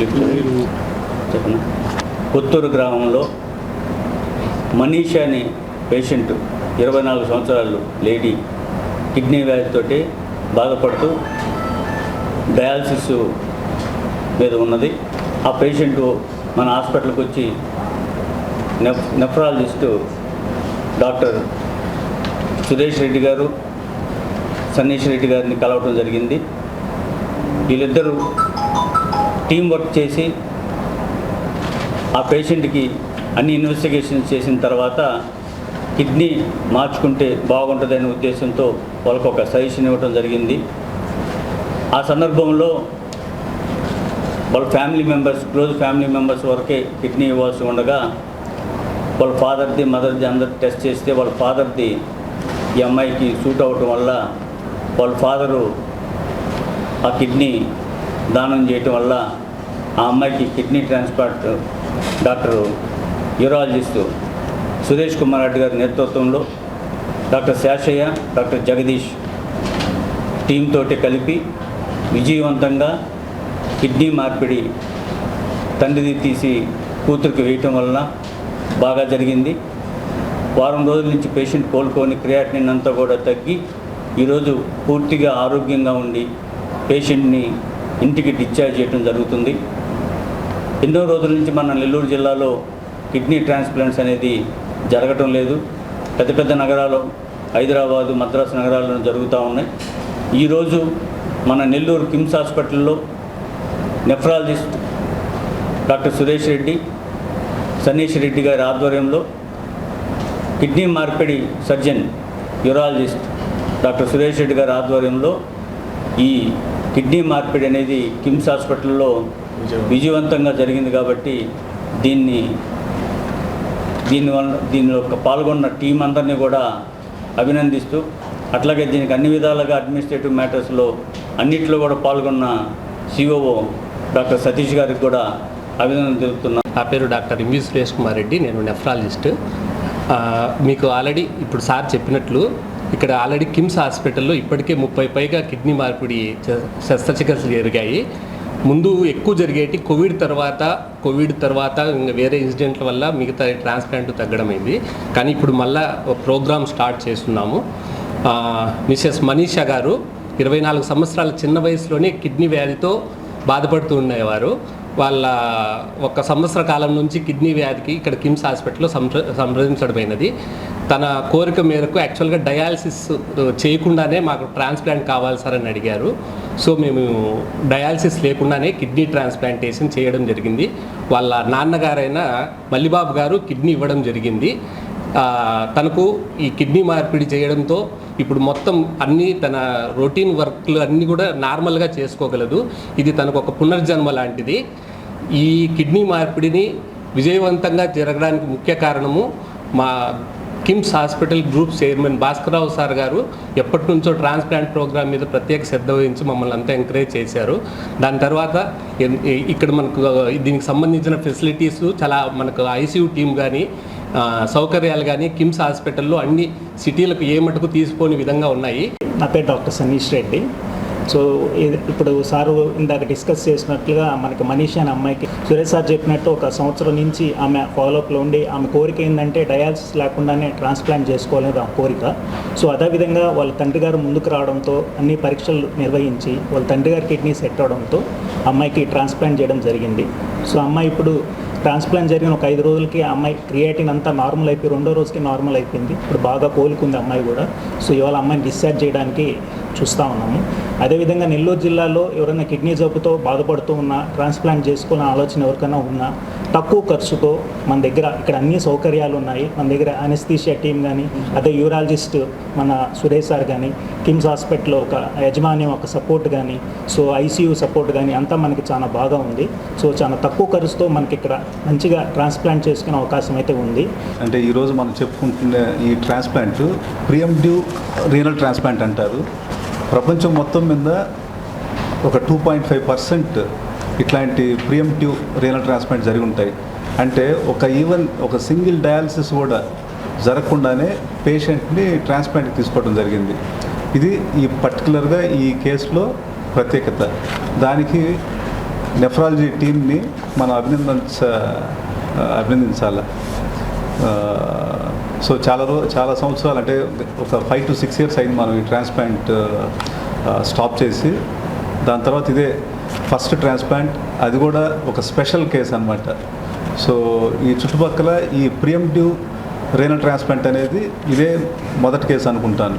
చెప్పనా కొత్తూరు గ్రామంలో మనీష అనే పేషెంట్ ఇరవై నాలుగు సంవత్సరాలు లేడీ కిడ్నీ వ్యాధితోటి బాధపడుతూ డయాలసిస్ మీద ఉన్నది. ఆ పేషెంట్ మన హాస్పిటల్కి వచ్చి నెఫ్ నెఫ్రాలజిస్టు డాక్టర్ సురేష్ రెడ్డి గారు సన్నీష్ రెడ్డి గారిని కలవటం జరిగింది. వీళ్ళిద్దరూ టీం వర్క్ చేసి ఆ పేషెంట్కి అన్ని ఇన్వెస్టిగేషన్స్ చేసిన తర్వాత కిడ్నీ మార్చుకుంటే బాగుంటుందనే ఉద్దేశంతో వాళ్ళకు ఒక సజెషన్ ఇవ్వడం జరిగింది. ఆ సందర్భంలో వాళ్ళ family members close family members వరకే కిడ్నీ ఇవ్వాల్సి ఉండగా వాళ్ళ ఫాదర్ది మదర్ది అందరు టెస్ట్ చేస్తే వాళ్ళ ఫాదర్ది ఈ అమ్మాయికి సూట్ అవ్వటం వల్ల వాళ్ళ ఫాదరు ఆ కిడ్నీ దానం చేయటం వల్ల ఆ అమ్మాయికి kidney transplant doctor urologist Suresh Kumar Reddy గారి నేతృత్వంలో డాక్టర్ శాషయ్య డాక్టర్ జగదీష్ టీంతో కలిపి విజయవంతంగా కిడ్నీ మార్పిడి తండ్రిది తీసి కూతురికి వేయటం వలన బాగా జరిగింది. వారం రోజుల నుంచి పేషెంట్ కోలుకొని క్రియాటినిన్ అంతా కూడా తగ్గి ఈరోజు పూర్తిగా ఆరోగ్యంగా ఉండి పేషెంట్ని ఇంటికి డిశ్చార్జ్ చేయడం జరుగుతుంది. ఎన్నో రోజుల నుంచి మన నెల్లూరు జిల్లాలో కిడ్నీ ట్రాన్స్ప్లాంట్స్ అనేది జరగటం లేదు. పెద్ద పెద్ద నగరాలు హైదరాబాదు మద్రాసు నగరాల్లో జరుగుతూ ఉన్నాయి. ఈరోజు మన నెల్లూరు కిమ్స్ హాస్పిటల్లో నెఫ్రాలజిస్ట్ డాక్టర్ సురేష్ రెడ్డి సన్నీష్ రెడ్డి గారి ఆధ్వర్యంలో కిడ్నీ మార్పిడి surgeon urologist doctor Suresh Reddy గారి ఆధ్వర్యంలో ఈ కిడ్నీ మార్పిడి అనేది కిమ్స్ హాస్పిటల్లో విజయవంతంగా జరిగింది కాబట్టి దీన్ని దీని వల్ల దీనిలో పాల్గొన్న టీం అందరినీ కూడా అభినందిస్తూ అట్లాగే దీనికి అన్ని విధాలుగా అడ్మినిస్ట్రేటివ్ మ్యాటర్స్లో అన్నిట్లో కూడా పాల్గొన్న సిఓఓ డాక్టర్ సతీష్ గారికి కూడా అభినందన తెలుపుతున్నాను నా పేరు doctor M V Suresh Kumar Reddy నేను నెఫ్రాలజిస్ట్ ఆ, మీకు ఆల్రెడీ ఇప్పుడు సార్ చెప్పినట్లు ఇక్కడ ఆల్రెడీ కిమ్స్ హాస్పిటల్లో ఇప్పటికే ముప్పై పైగా కిడ్నీ మార్పిడి శస్త్రచికిత్సలు జరిగాయి. ముందు ఎక్కువ జరిగేటి కోవిడ్ తర్వాత కోవిడ్ తర్వాత ఇంకా వేరే ఇన్సిడెంట్ల వల్ల మిగతా ట్రాన్స్ప్లాంట్ తగ్గడమైంది. కానీ ఇప్పుడు మళ్ళా ప్రోగ్రామ్ స్టార్ట్ చేస్తున్నాము. ఆ, మిసెస్ మనీషా గారు ఇరవై నాలుగు సంవత్సరాల చిన్న వయసులోనే కిడ్నీ వ్యాధితో బాధపడుతూ ఉండేవారు. వాళ్ళ ఒక సంవత్సర కాలం నుంచి కిడ్నీ వ్యాధికి ఇక్కడ కిమ్స్ హాస్పిటల్లో సంప్ర సంప్రదించడమైనది. తన కోరిక మేరకు యాక్చువల్గా డయాలసిస్ చేయకుండానే మాకు ట్రాన్స్ప్లాంట్ కావాలి సార్ అని అడిగారు. సో మేము డయాలసిస్ లేకుండానే కిడ్నీ ట్రాన్స్ప్లాంటేషన్ చేయడం జరిగింది. వాళ్ళ నాన్నగారైన మల్లిబాబు గారు కిడ్నీ ఇవ్వడం జరిగింది. తనకు ఈ కిడ్నీ మార్పిడి చేయడంతో ఇప్పుడు మొత్తం అన్ని తన రొటీన్ వర్క్లు అన్నీ కూడా నార్మల్గా చేసుకోగలదు. ఇది తనకు ఒక పునర్జన్మ లాంటిది. ఈ కిడ్నీ మార్పిడిని విజయవంతంగా జరగడానికి ముఖ్య కారణము మా KIMS hospital group chairman Bhaskara Rao sir గారు ఎప్పటి నుంచో ట్రాన్స్ప్లాంట్ ప్రోగ్రామ్ మీద ప్రత్యేక శ్రద్ధ వహించి మమ్మల్ని అంతా ఎంకరేజ్ చేశారు. దాని తర్వాత ఇక్కడ మనకు దీనికి సంబంధించిన ఫెసిలిటీస్ చాలా మనకు ఐసీయూ టీం కానీ సౌకర్యాలు కానీ కిమ్స్ హాస్పిటల్లో అన్ని సిటీలకు ఏ మటుకు తీసుకోని విధంగా ఉన్నాయి. నా పేరు డాక్టర్ సనీష్ రెడ్డి. సో ఇప్పుడు సారు ఇందాక డిస్కస్ చేసినట్లుగా మనకి మనీష్ అనే అమ్మాయికి సురేష్ సార్ చెప్పినట్టు ఒక సంవత్సరం నుంచి ఆమె ఫాలోఅప్లో ఉండి ఆమె కోరిక ఏంటంటే డయాలసిస్ లేకుండానే ట్రాన్స్ప్లాంట్ చేసుకోవాలనేది ఆ కోరిక. సో అదేవిధంగా వాళ్ళ తండ్రి గారు ముందుకు రావడంతో అన్ని పరీక్షలు నిర్వహించి వాళ్ళ తండ్రి గారి కిడ్నీ సెట్ అవడంతో అమ్మాయికి ట్రాన్స్ప్లాంట్ చేయడం జరిగింది. సో అమ్మాయి ఇప్పుడు ట్రాన్స్ప్లాంట్ జరిగిన ఒక ఐదు రోజులకి ఆ అమ్మాయి క్రియేటిన్ అంతా నార్మల్ అయిపోయి రెండో రోజుకి నార్మల్ అయిపోయింది. ఇప్పుడు బాగా కోలుకుంది అమ్మాయి కూడా. సో ఇవాళ అమ్మాయిని డిశ్చార్జ్ చేయడానికి చూస్తూ ఉన్నాము. అదేవిధంగా నెల్లూరు జిల్లాలో ఎవరైనా కిడ్నీ జబ్బుతో బాధపడుతూ ఉన్నా ట్రాన్స్ప్లాంట్ చేసుకునే ఆలోచన ఎవరికైనా ఉన్నా తక్కువ ఖర్చుతో మన దగ్గర ఇక్కడ అన్ని సౌకర్యాలు ఉన్నాయి. మన దగ్గర అనస్థీషియా టీం కానీ అదే యూరాలజిస్ట్ మన సురేష్ సార్ కానీ కిమ్స్ హాస్పిటల్లో ఒక యజమాని ఒక సపోర్ట్ కానీ సో ఐసీయూ సపోర్ట్ కానీ అంతా మనకి చాలా బాగా ఉంది. సో చాలా తక్కువ ఖర్చుతో మనకి ఇక్కడ మంచిగా ట్రాన్స్ప్లాంట్ చేసుకునే అవకాశం అయితే ఉంది. అంటే ఈరోజు మనం చెప్పుకుంటున్న ఈ ట్రాన్స్ప్లాంట్ ప్రియంటివ్ రీనల్ ట్రాన్స్ప్లాంట్ అంటారు. ప్రపంచం మొత్తం మీద ఒక టూ పాయింట్ ఫైవ్ పర్సెంట్ ఇట్లాంటి ప్రియంటివ్ రీనల్ ట్రాన్స్ప్లాంట్ జరిగి ఉంటాయి. అంటే ఒక ఈవెన్ ఒక సింగిల్ డయాలసిస్ కూడా జరగకుండానే పేషెంట్ని ట్రాన్స్ప్లాంట్కి తీసుకోవడం జరిగింది. ఇది ఈ పర్టికులర్గా ఈ కేసులో ప్రత్యేకత. దానికి నెఫ్రాలజీ టీమ్ని మనం అభినందించ అభినందించాలి. సో చాలా రో చాలా సంవత్సరాలు అంటే ఒక ఫైవ్ టు సిక్స్ ఇయర్స్ అయింది మనం ఈ ట్రాన్స్ప్లాంట్ స్టాప్ చేసి. దాని తర్వాత ఇదే ఫస్ట్ ట్రాన్స్ప్లాంట్ అది కూడా ఒక స్పెషల్ కేస్ అనమాట సో ఈ చుట్టుపక్కల ఈ ప్రియంటివ్ రేనల్ ట్రాన్స్ప్లాంట్ అనేది ఇదే మొదటి కేసు అనుకుంటాను.